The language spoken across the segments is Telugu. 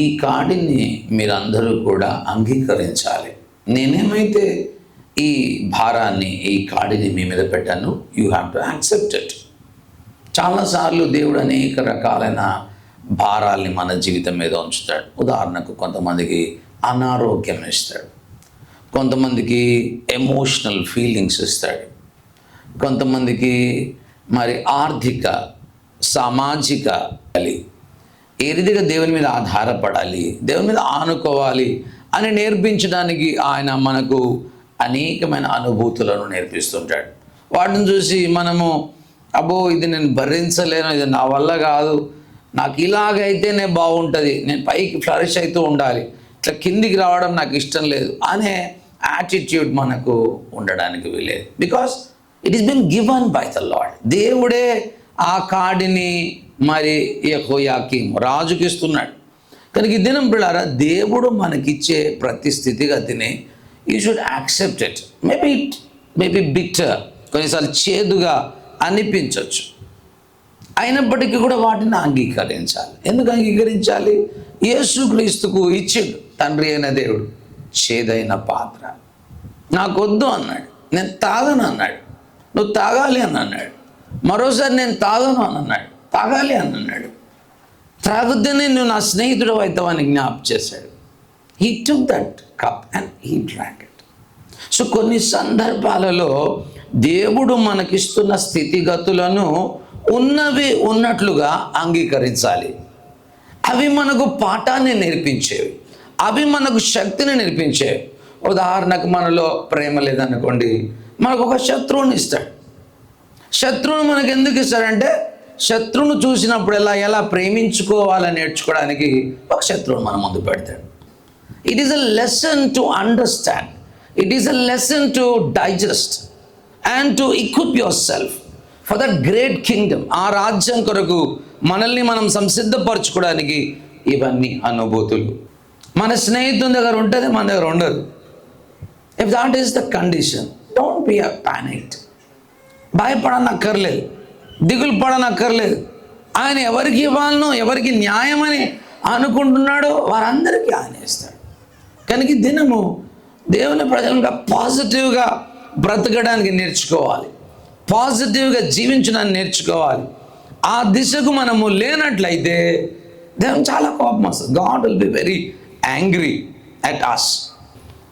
ఈ కాడిని మీరందరూ కూడా అంగీకరించాలి. నేనేమైతే ఈ భారాన్ని ఈ కాడిని మీ మీద పెట్టాను you have to accept it చాలాసార్లు దేవుడు అనేక రకాలైన భారాల్ని మన జీవితం మీద ఉంచుతాడు. ఉదాహరణకు కొంతమందికి అనారోగ్యం ఇస్తాడు. కొంతమందికి ఎమోషనల్ ఫీలింగ్స్ ఇస్తాడు. కొంతమందికి మరి ఆర్థిక సామాజిక కలిగి ఏ రీతిగా దేవుని మీద ఆధారపడాలి? దేవుని మీద ఆనుకోవాలి అని నేర్పించడానికి ఆయన మనకు అనేకమైన అనుభూతులను నేర్పిస్తుంటాడు. వాటిని చూసి మనము అబ్బో ఇది నేను భరించలేను ఇది నా వల్ల కాదు నాకు ఇలాగైతేనే బాగుంటుంది నేను పైకి ఫ్లరిష్ అవుతూ ఉండాలి ఇట్లా కిందికి రావడం నాకు ఇష్టం లేదు అనే యాటిట్యూడ్ మనకు ఉండడానికి వీలేదు. Because it is been given by the lord దేవుడే ఆ కాడిని మరి యహోయాకీం రాజుకి ఇస్తున్నాడు కనుక ఈ దినం పిల్లారా దేవుడు మనకిచ్చే ప్రతి స్థితిగతిని you should accept it maybe it maybe bitter కొన్నిసార్లు చేదుగా అనిపించవచ్చు అయినప్పటికీ కూడా వాటిని అంగీకరించాలి. ఎందుకు అంగీకరించాలి? యేసుక్రీస్తుకు ఇచ్చిండు తండ్రి అయిన దేవుడు చేదైన పాత్ర. నాకొద్దు అన్నాడు నేను తాగను అన్నాడు నువ్వు తాగాలి అని అన్నాడు మరోసారి నేను తాగను అని అన్నాడు. తాగాలి అని అన్నాడు. త్రాగుద్దనే నువ్వు నా స్నేహితుడు అవుతావని జ్ఞాపం చేశాడు. He took that cup and he drank it so కొన్ని సందర్భాలలో దేవుడు మనకిస్తున్న స్థితిగతులను ఉన్నవి ఉన్నట్లుగా అంగీకరించాలి. అవి మనకు పాఠాన్ని నేర్పించేవి. అవి మనకు శక్తిని నేర్పించేవి. ఉదాహరణకు మనలో ప్రేమ లేదనుకోండి మనకు ఒక శత్రువుని ఇస్తాడు. శత్రువును మనకు ఎందుకు ఇస్తాడంటే శత్రువును చూసినప్పుడు ఎలా ఎలా ప్రేమించుకోవాలని నేర్చుకోవడానికి ఒక శత్రువును మన ముందు పెడతాడు. It is a lesson to understand it is a lesson to digest and to equip yourself for that great kingdom ఆ రాజ్యం కొరకు మనల్ని మనం సంసిద్ధపరచుకోవడానికి ఇవన్నీ అనుభూతులు. మన స్నేహితుని దగ్గర ఉంటుంది మన దగ్గర ఉండదు. If that is the condition don't be a panicked భయపడనక్కర్లేదు. దిగులు పడనక్కర్లేదు. ఆయన ఎవరికి ఇవ్వాలనో ఎవరికి న్యాయమని అనుకుంటున్నాడో వారందరికీ ఆయన ఇస్తాడు. కనుక దినము దేవుని ప్రజలుగా పాజిటివ్గా బ్రతకడానికి నేర్చుకోవాలి. పాజిటివ్గా జీవించడానికి నేర్చుకోవాలి. ఆ దిశకు మనము లేనట్లయితే దేవుని చాలా కోపం వస్తుంది. God will be very angry at us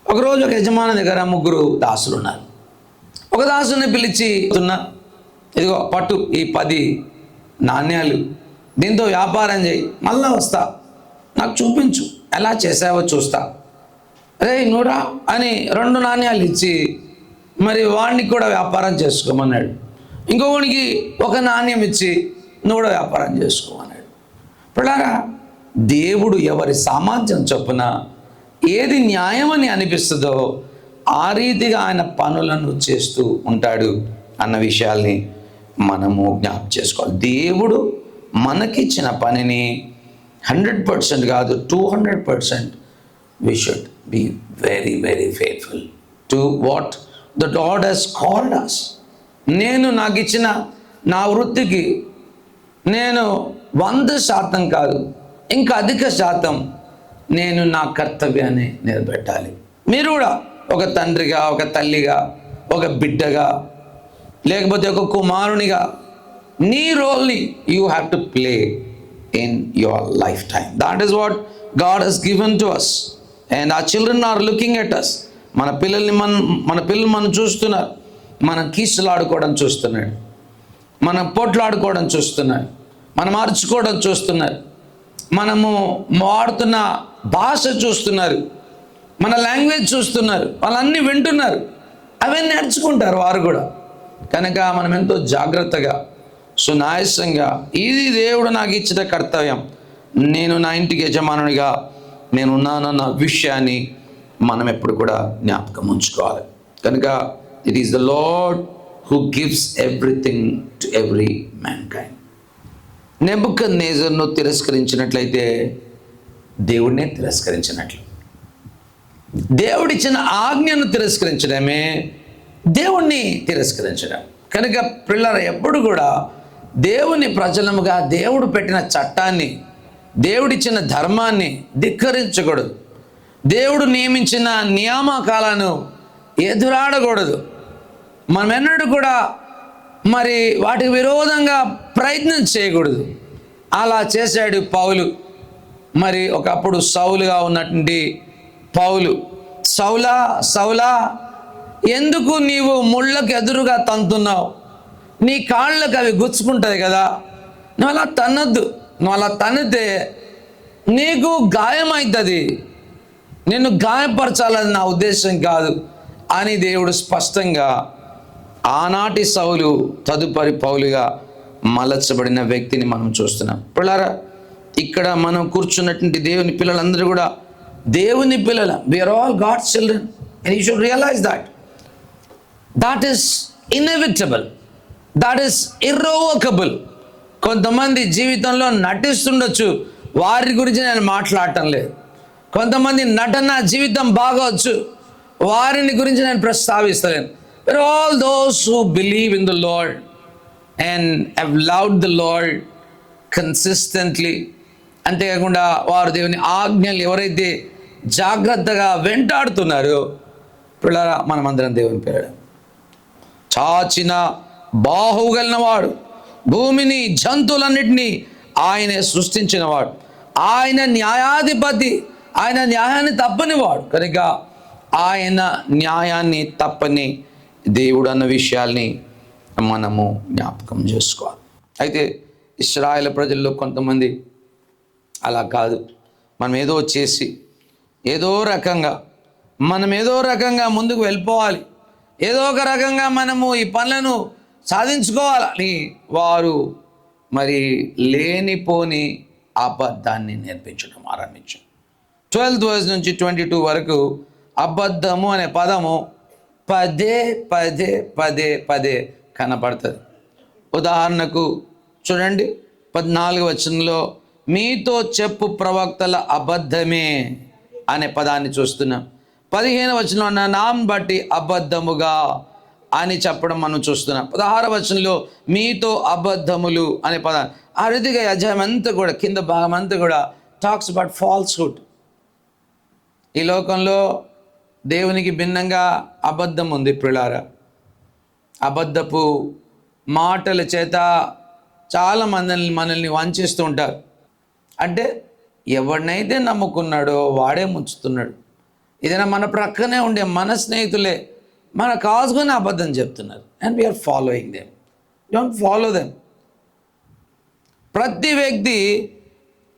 ఒకరోజు ఒక యజమాని దగ్గర ముగ్గురు దాసులు ఉన్నారు ఒక దాసుని పిలిచి "తున్నా, ఇదిగో పట్టు ఈ పది నాణ్యాలు. దీంతో వ్యాపారం చేయి మళ్ళా వస్తా. నాకు చూపించు ఎలా చేసావో చూస్తా. రే నూరా అని రెండు నాణ్యాలు ఇచ్చి మరి వాడిని కూడా వ్యాపారం చేసుకోమన్నాడు. ఇంకొకనికి ఒక నాణ్యం ఇచ్చి నువ్వు కూడా వ్యాపారం చేసుకోమన్నాడు. పిల్లారా దేవుడు ఎవరి సామర్థ్యం చొప్పున ఏది న్యాయమని అనిపిస్తుందో ఆ రీతిగా ఆయన పనులను చేస్తూ ఉంటాడు అన్న విషయాల్ని మనము జ్ఞాపకం చేసుకోవాలి. దేవుడు మనకిచ్చిన పనిని హండ్రెడ్ పర్సెంట్ కాదు two hundred percent we should be very very fearful to what the God has called us నేను నాకు ఇచ్చిన నా వృత్తికి నేను వంద శాతం కాదు ఇంకా అధిక శాతం నేను నా కర్తవ్యాన్ని నిలబెట్టాలి. మీరు కూడా ఒక తండ్రిగా ఒక తల్లిగా ఒక బిడ్డగా లేకపోతే ఒక కుమారునిగా నీ రోల్ని you have to play in your lifetime that is what God has given to us and a children are looking at us మన పిల్లల్ని మన మన పిల్లలు మనం చూస్తున్నారు. మనం కీసులాడుకోవడం చూస్తున్నాడు. మనం పొట్లాడుకోవడం చూస్తున్నాడు. మనం అరుచుకోవడం చూస్తున్నారు. మనము వాడుతున్న భాష చూస్తున్నారు. మన లాంగ్వేజ్ చూస్తున్నారు. వాళ్ళన్నీ వింటున్నారు. అవన్నీ నేర్చుకుంటారు వారు కూడా. కనుక మనం ఎంతో జాగ్రత్తగా సునాయసంగా ఇది దేవుడు నాకు ఇచ్చిన కర్తవ్యం. నేను నా ఇంటికి యజమానునిగా నేను ఉన్నానన్న విషయాన్ని మనం ఎప్పుడు కూడా జ్ఞాపకం ఉంచుకోవాలి. కనుక it is the lord who gives everything to every mankind నెబుక నేజర్ను తిరస్కరించినట్లయితే దేవుడినే తిరస్కరించినట్లు. దేవుడిచ్చిన ఆజ్ఞను తిరస్కరించడమే దేవుణ్ణి తిరస్కరించడం. కనుక పిల్లలు ఎప్పుడు కూడా దేవుని ప్రజలముగా దేవుడు పెట్టిన చట్టాన్ని దేవుడిచ్చిన ధర్మాన్ని ధిక్కరించకూడదు. దేవుడు నియమించిన నియామకాలను ఎదురాడకూడదు. మనం ఎన్నడూ కూడా మరి వాటికి విరోధంగా ప్రయత్నం చేయకూడదు. అలా చేశాడు పౌలు. మరి ఒకప్పుడు సౌలుగా ఉన్నటువంటి పౌలు. సౌలా సౌలా ఎందుకు నీవు ముళ్ళకు ఎదురుగా తంతున్నావు? నీ కాళ్ళకు అవి గుచ్చుకుంటుంది కదా? నువ్వు అలా తన్నద్దు. నువ్వు అలా తన్నితే నీకు గాయమవుతుంది నిన్ను గాయపరచాలని నా ఉద్దేశం కాదు అని దేవుడు స్పష్టంగా ఆనాటి సౌలు తదుపరి పౌలుగా మలచబడిన వ్యక్తిని మనం చూస్తున్నాం. పిల్లరా ఇక్కడ మనం కూర్చున్నటువంటి దేవుని పిల్లలందరూ కూడా దేవుని పిల్లల. We are all God children and you should realise that that is inevitable that is irrevocable కొంతమంది జీవితంలో నటిస్తుండొచ్చు. వారి గురించి నేను మాట్లాడటం లేదు. కొంతమంది నటన జీవితం బాగవచ్చు వారిని గురించి నేను ప్రస్తావిస్తలేను. But all those who believe in the lord and have loved the lord consistently అంతేకాకుండా వారు దేవుని ఆజ్ఞలు ఎవరైతే జాగ్రత్తగా వెంటాడుతున్నారో పిల్లరా మనమందరం దేవుని పేరు చాచిన బాహుగలినవాడు భూమిని జంతువులన్నిటినీ ఆయనే సృష్టించినవాడు ఆయన న్యాయాధిపతి ఆయన న్యాయాన్ని తప్పనివాడు కనుక ఆయన న్యాయాన్ని తప్పని దేవుడు అన్న విషయాల్ని మనము జ్ఞాపకం చేసుకోవాలి. అయితే ఇస్రాయల ప్రజల్లో కొంతమంది అలా కాదు. మనం ఏదో చేసి ఏదో రకంగా మనం ఏదో రకంగా ముందుకు వెళ్ళిపోవాలి. ఏదో ఒక రకంగా మనము ఈ పనులను సాధించుకోవాలని వారు మరి లేనిపోని అబద్ధాన్ని నేర్పించడం ఆరంభించారు. ట్వెల్త్ వర్స్ నుంచి ట్వంటీ టూ వరకు అబద్ధము అనే పదము పదే పదే పదే పదే కనపడుతుంది. ఉదాహరణకు చూడండి పద్నాలుగు వచనంలో మీతో చెప్పు ప్రవక్తల అబద్ధమే అనే పదాన్ని చూస్తున్నాం. పదిహేను వచనంలో ఉన్న బట్టి అబద్ధముగా అని చెప్పడం మనం చూస్తున్నాం. పదహార వచనంలో మీతో అబద్ధములు అనే పదాన్ని ఆ రీతిగా అధ్యాయం అంతా కూడా కింద భాగం అంతా కూడా టాక్స్ అబౌట్ ఫాల్స్హుడ్ ఈ లోకంలో దేవునికి భిన్నంగా అబద్ధం ఉంది పిల్లారా అబద్ధపు మాటల చేత చాలా మనల్ని మనల్ని వంచిస్తూ ఉంటారు. అంటే ఎవరినైతే నమ్ముకున్నాడో వాడే ముంచుతున్నాడు. ఏదైనా మన ప్రక్కనే ఉండే మన స్నేహితులే మన కాసుకొని అబద్ధం చెప్తున్నారు. And we are following them don't follow them ప్రతి వ్యక్తి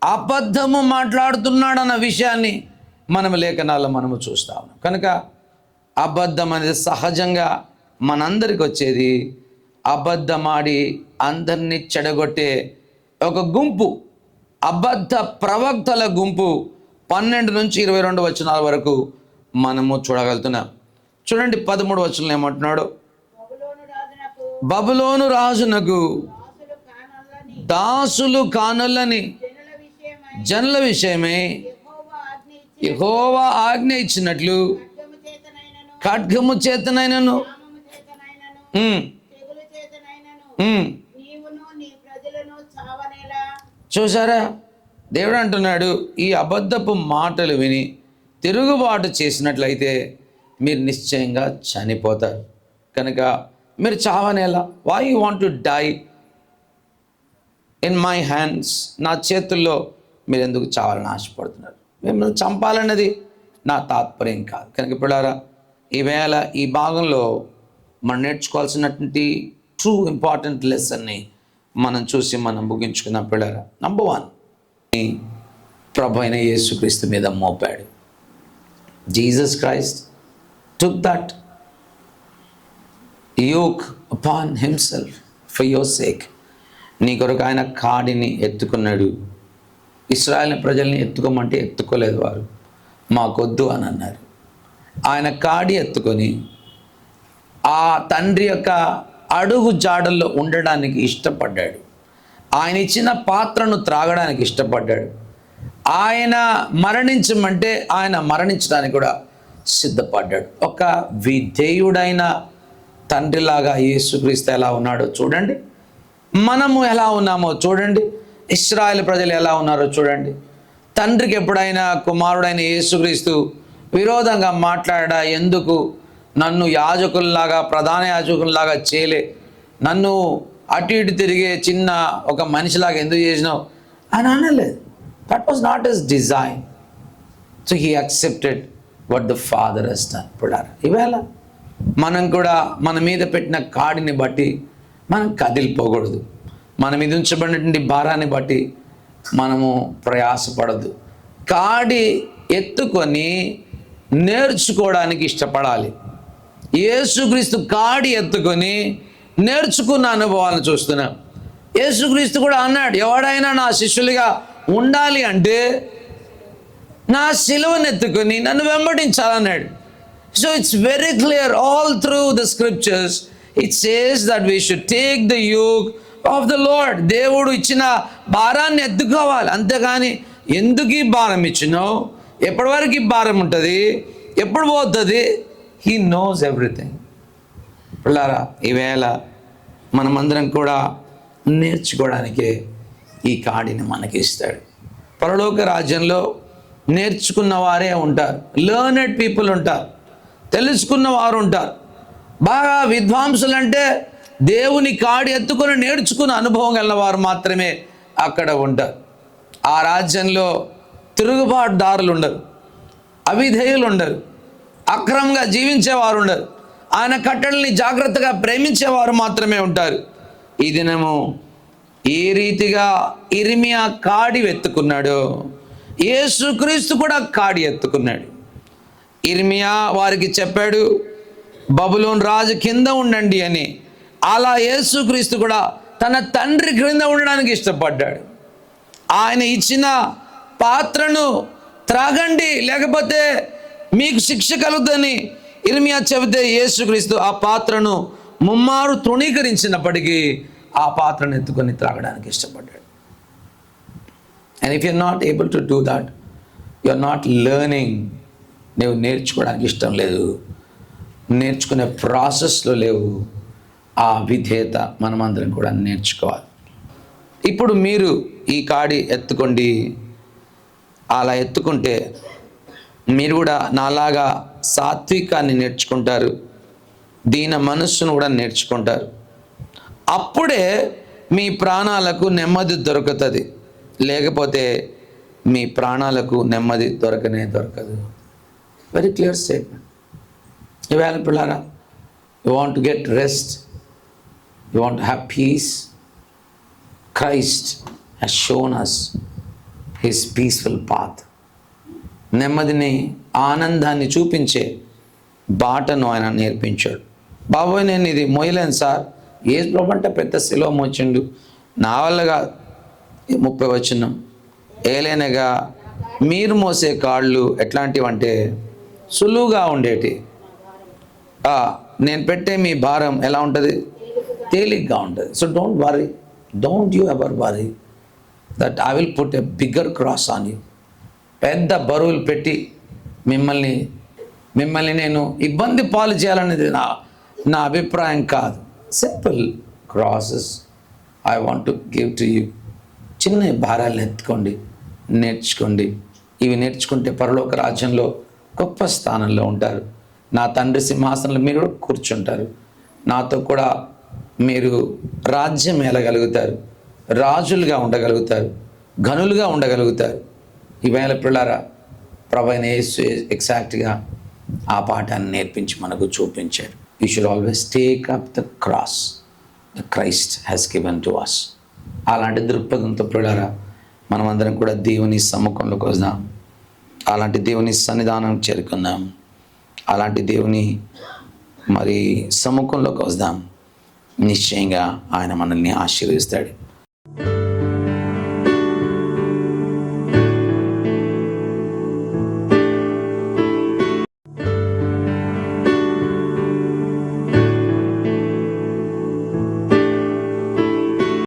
అబద్ధము మాట్లాడుతున్నాడన్న విషయాన్ని మనం లేఖనాల్లో మనము చూస్తాము కనుక అబద్ధం అనేది సహజంగా మనందరికి వచ్చేది అబద్ధమాడి అందరినీ చెడగొట్టే ఒక గుంపు అబద్ధ ప్రవక్తల గుంపు పన్నెండు నుంచి ఇరవై రెండు వచనాల వరకు మనము చూడగలుగుతున్నాం. చూడండి పదమూడు వచనం ఏమంటున్నాడు? బబులోను రాజునకు దాసులు కానులని జనుల విషయమే జనుల ఆజ్ఞ ఇచ్చినట్లు ఖడ్గము చేతనైనను. చూసారా దేవుడు అంటున్నాడు ఈ అబద్ధపు మాటలు విని తిరుగుబాటు చేసినట్లయితే మీరు నిశ్చయంగా చనిపోతారు. కనుక మీరు చావనేలా why you want to die in my hands నా చేతుల్లో మీరు ఎందుకు చావాలని ఆశపడుతున్నారు? మిమ్మల్ని చంపాలన్నది నా తాత్పర్యం కాదు. కనుక పిల్లారా ఈవేళ ఈ భాగంలో మనం నేర్చుకోవాల్సినటువంటి ట్రూ ఇంపార్టెంట్ లెసన్ని మనం చూసి మనం ముగించుకున్న పిల్లారా నంబర్ వన్ ప్రభు అయిన యేసుక్రీస్తు మీద Mopadu. Jesus Christ took that yoke upon himself for your sake నీ కొరకు ఆయన కాడిని ఎత్తుకున్నాడు. ఇస్రాయల్ ప్రజల్ని ఎత్తుకోమంటే ఎత్తుకోలేదు వారు. మాకొద్దు అని అన్నారు. ఆయన కాడి ఎత్తుకొని ఆ తండ్రి యొక్క అడుగు జాడల్లో ఉండడానికి ఇష్టపడ్డాడు. ఆయన ఇచ్చిన పాత్రను త్రాగడానికి ఇష్టపడ్డాడు. ఆయన మరణించమంటే ఆయన మరణించడానికి కూడా సిద్ధపడ్డాడు. ఒక విధేయుడైన తండ్రిలాగా యేసుక్రీస్తు ఎలా ఉన్నాడో చూడండి. మనము ఎలా ఉన్నామో చూడండి. ఇస్రాయల్ ప్రజలు ఎలా ఉన్నారో చూడండి. తండ్రికి ఎప్పుడైనా కుమారుడైన యేసుక్రీస్తు విరోధంగా మాట్లాడా ఎందుకు? నన్ను యాజకుల్లాగా ప్రధాన యాజకుల్లాగా చేయలే. నన్ను అటు ఇటు తిరిగే చిన్న ఒక మనిషిలాగా ఎందుకు చేసినావు? అని అనలేదు. That was not is design so he accepted what the father ఇస్టన్ పుడార్ ఇవేళ మనం కూడా మన మీద పెట్టిన కాడిని బట్టి మనం కదిలిపోకూడదు. మన మీద ఉంచబడినటువంటి భారాన్ని బట్టి మనము ప్రయాసపడద్దు కాడి ఎత్తుకొని నేర్చుకోవడానికి ఇష్టపడాలి. యేసుక్రీస్తు కాడి ఎత్తుకొని నేర్చుకున్న అనుభవాలను చూస్తున్నాం. యేసుక్రీస్తు కూడా అన్నాడు ఎవడైనా నా శిష్యులుగా ఉండాలి అంటే నా సిలువను నన్ను వెంబడించాలన్నాడు. So it's very clear all through the scriptures it says that we should take the yoke of the lord దేవుడు ఇచ్చిన భారాన్ని ఎత్తుకోవాలి. అంతేగాని ఎందుకు ఈ భారం ఇచ్చినావు ఎప్పటి వరకు ఈ భారం ఉంటుంది ఎప్పుడు పోతుంది? హీ నోస్ ఎవ్రీథింగ్ పిల్లారా ఈవేళ మనమందరం కూడా నేర్చుకోవడానికి ఈ కాడిని మనకి ఇస్తాడు పరలోక రాజ్యంలో నేర్చుకున్న వారే ఉంటారు. లర్నెడ్ పీపుల్ ఉంటారు. తెలుసుకున్న వారు ఉంటారు. బాగా విద్వాంసులు అంటే దేవుని కాడి ఎత్తుకొని నేర్చుకున్న అనుభవం గల వారు మాత్రమే అక్కడ ఉంటారు. ఆ రాజ్యంలో తిరుగుబాటుదారులు ఉండరు. అవిధేయులు ఉండరు. అక్రమంగా జీవించేవారు ఉండరు. ఆయన కట్టడల్ని జాగ్రత్తగా ప్రేమించేవారు మాత్రమే ఉంటారు. ఈ దినము ఏ రీతిగా ఇరిమియా కాడి ఎత్తుకున్నాడో యేసుక్రీస్తు కూడా కాడి ఎత్తుకున్నాడు. ఇర్మియా వారికి చెప్పాడు బబులోన్ రాజు కింద ఉండండి అని. అలా యేసుక్రీస్తు కూడా తన తండ్రి క్రింద ఉండడానికి ఇష్టపడ్డాడు. ఆయన ఇచ్చిన పాత్రను త్రాగండి లేకపోతే మీకు శిక్ష కలుగుతుందని ఇర్మియా చెబితే యేసుక్రీస్తు ఆ పాత్రను ముమ్మారు తృణీకరించినప్పటికీ ఆ పాత్రను ఎత్తుకొని త్రాగడానికి ఇష్టపడ్డాడు. And if you're not able to do that you are not learning నువ్వు నేర్చుకోవడానికి ఇష్టం లేదు. నేర్చుకునే ప్రాసెస్లో లేవు. ఆ విధేయత మనమందరం కూడా నేర్చుకోవాలి. ఇప్పుడు మీరు ఈ కాడి ఎత్తుకోండి. అలా ఎత్తుకుంటే మీరు కూడా నాలాగా సాత్వికాన్ని నేర్చుకుంటారు. దీన మనస్సును కూడా నేర్చుకుంటారు. అప్పుడే మీ ప్రాణాలకు నెమ్మది దొరుకుతుంది. లేకపోతే మీ ప్రాణాలకు నెమ్మది దొరకనే దొరకదు. వెరీ క్లియర్ స్టేట్మెంట్ ఇవాళ పిల్లారా you want to get rest you want have peace Christ has shown us his peaceful path నెమ్మదిని ఆనందాన్ని చూపించే బాటను ఆయన నేర్పించాడు. బాబోయ్ నేను ఇది మోయలేను సార్. ఏ ప్రభు అంటే పెద్ద శిలో మోచిండు నా వల్లగా ఈ ముప్పై వచ్చిన. ఏలైనగా మీరు మోసే కాళ్ళు ఎట్లాంటివంటే సులువుగా ఉండేటి. నేను పెట్టే మీ భారం ఎలా ఉంటుంది? తేలిగ్గా ఉంటుంది. So don't worry don't you ever worry that I will put a bigger cross on you పెద్ద బరువులు పెట్టి మిమ్మల్ని మిమ్మల్ని నేను ఇబ్బంది పాలు చేయాలనేది నా నా అభిప్రాయం కాదు. Simple crosses I want to give to you చిన్న భారాలను ఎత్తుకోండి నేర్చుకోండి. ఇవి నేర్చుకుంటే పరలోక రాజ్యంలో గొప్ప స్థానంలో ఉంటారు. నా తండ్రి సింహాసనంలో మీరు కూడా కూర్చుంటారు. నాతో కూడా మీరు రాజ్యం ఏలగలుగుతారు. రాజులుగా ఉండగలుగుతారు. ఘనులుగా ఉండగలుగుతారు. ఈవేళ పిల్లారా ప్రభైన యేసు ఎగ్జాక్ట్గా ఆ పాఠాన్ని నేర్పించి మనకు చూపించారు. You should always take up the cross the Christ has given to us అలాంటి దృక్పథంతో పిల్లారా మనమందరం కూడా దేవుని సమ్ముఖంలోకి వద్దాం. అలాంటి దేవుని సన్నిధానం చేరుకుందాం. అలాంటి దేవుని మరి సముఖంలోకి వద్దాం. నిశ్చయంగా ఆయన మనల్ని ఆశీర్వదిస్తాడు.